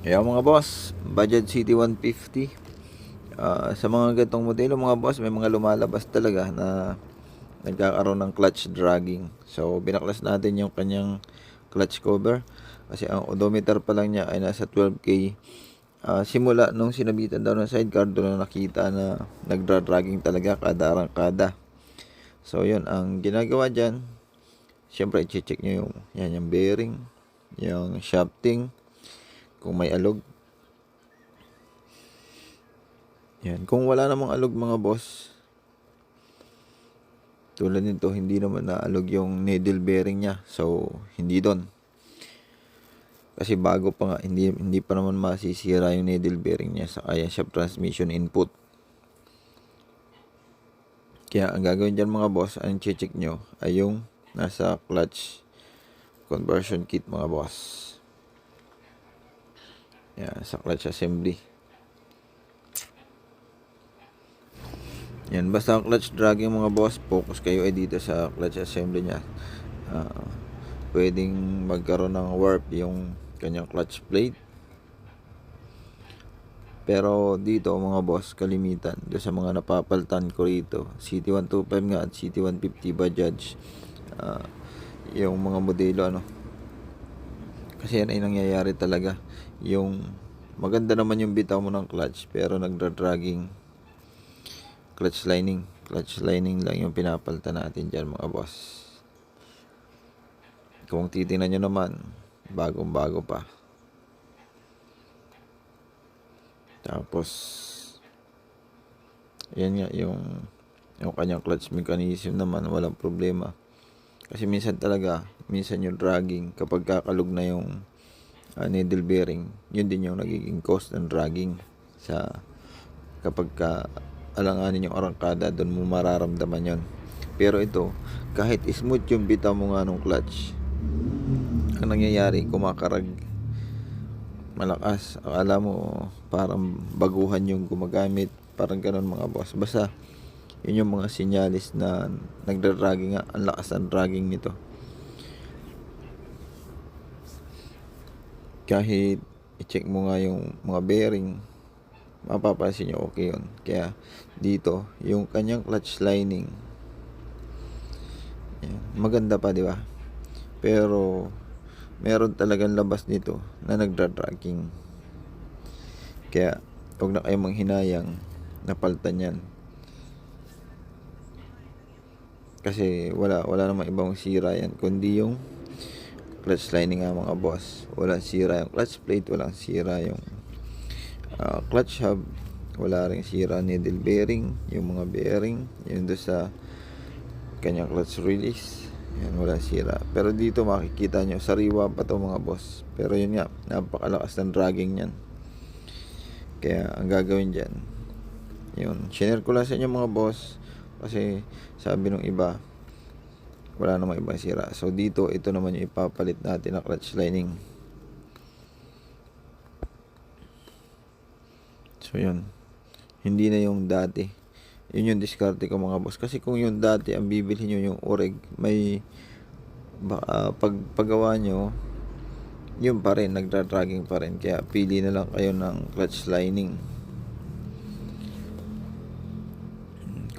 Kaya mga boss, Budget City 150. Ah, sa mga gantong modelo mga boss, may mga lumalabas talaga na nagkakaroon ng clutch dragging. So, binaklas natin yung kanyang clutch cover. Kasi ang odometer pa lang niya ay nasa 12K. Ah, simula nung sinabitan daw ng sidecar, doon na nakita na nagdra-dragging talaga kada arangkada. So, yun, ang ginagawa dyan, syempre, i-check nyo yung, yan, yung bearing, yung shafting, kung may alog. Yan. Kung wala namang alog mga boss, tulad nito, hindi naman naalog yung needle bearing niya. So, hindi doon. Kasi bago pa nga, hindi, hindi pa naman masisira yung needle bearing niya sa kaya shaft transmission input. Kaya ang gagawin dyan mga boss, ang check nyo ay yung nasa clutch conversion kit mga boss. Yan, sa clutch assembly. Yan, basta ang clutch dragging mga boss, focus kayo ay dito sa clutch assembly niya. Ah, pwedeng magkaroon ng warp yung kanyang clutch plate. Pero dito mga boss, kalimitan. Doon sa mga napapaltan ko rito, CT125 nga at CT150 Bajaj. ah, yung mga modelo ano. Kasi yan ay nangyayari talaga. Yung maganda naman yung bitaw mo ng clutch pero nagdra-dragging clutch lining. Clutch lining lang yung pinapalta natin dyan mga boss. Kung titingnan nyo naman, bagong bago pa. Tapos, yan nga, yung, yung kanyang clutch mechanism naman, walang problema. Kasi minsan talaga, minsan yung dragging, kapag kakalog na yung ah, needle bearing, yun din yung nagiging cause ng dragging sa kapag ka alanganin yung arangkada, doon mo mararamdaman yon. Pero ito, kahit smooth yung bitaw mo nga nung clutch, ang nangyayari, kumakarag malakas. Akala mo parang baguhan yung gumagamit, parang ganun mga boss. Basta, yun yung mga sinyalis na nagdra-dragging nga, ang lakas ng dragging nito. Kahit i-check mo nga yung mga bearing, mapapansin nyo okay yun. Kaya dito, yung kanyang clutch lining, yan, maganda pa, di ba? Pero, meron talagang labas nito na nagdra-dragging. Kaya, huwag na kayong manghinayang napaltan yan. Kasi wala wala namang ibang sira yan kundi yung clutch lining nga mga boss. Wala sira yung clutch plate, walang sira yung ah, clutch hub, wala ring sira needle bearing, yung mga bearing, yun doon sa kanyang clutch release. Yan, wala sira. Pero dito makikita nyo, sariwa pa to mga boss. Pero yun nga, napakalakas ng dragging yan. Kaya, ang gagawin dyan, yun, share ko lang sa inyo mga boss. Kasi, sabi nung iba, wala namang ibang sira. So, dito, ito naman yung ipapalit natin na clutch lining. So, yun. Hindi na yung dati. Yun yung diskarte ko mga boss. Kasi kung yung dati, ang bibili nyo yung oreg, may baka pag paggawa nyo, yun pa rin, nagdra-dragging pa rin. Kaya pili na lang kayo ng clutch lining.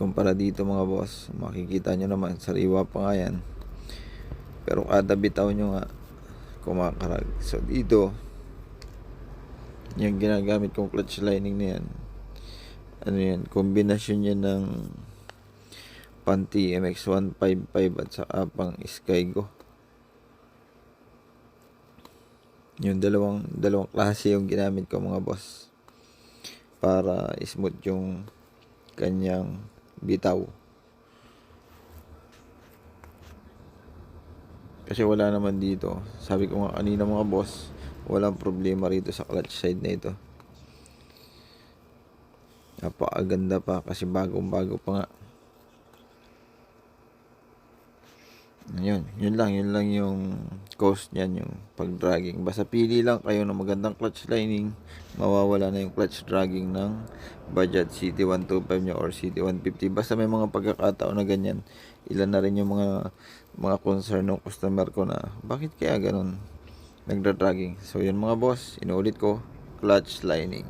Kumpara dito mga boss, makikita nyo naman, sariwa pa nga yan. Pero kada bitaw nyo nga, kumakarag. So dito, yung ginagamit kong clutch lining na yan, ano yan, kombinasyon yan ng Panty MX155 at saka pang Skygo. Yung dalawang dalawang klase yung ginamit ko mga boss para smooth yung kanyang bitaw. Kasi wala naman dito. Sabi ko nga kanina mga boss, walang problema rito sa clutch side na ito. Napakaganda pa kasi bagong bago pa nga. Yun, yun lang, yun lang yung cost niyan, yung pag-dragging. Basta pili lang kayo ng magandang clutch lining, mawawala na yung clutch dragging ng Bajaj CT125 nyo or CT150. Basta may mga pagkakataon na ganyan, ilan na rin yung mga mga concern ng customer ko na bakit kaya ganun nagdra-dragging. So yun mga boss, inuulit ko, clutch lining.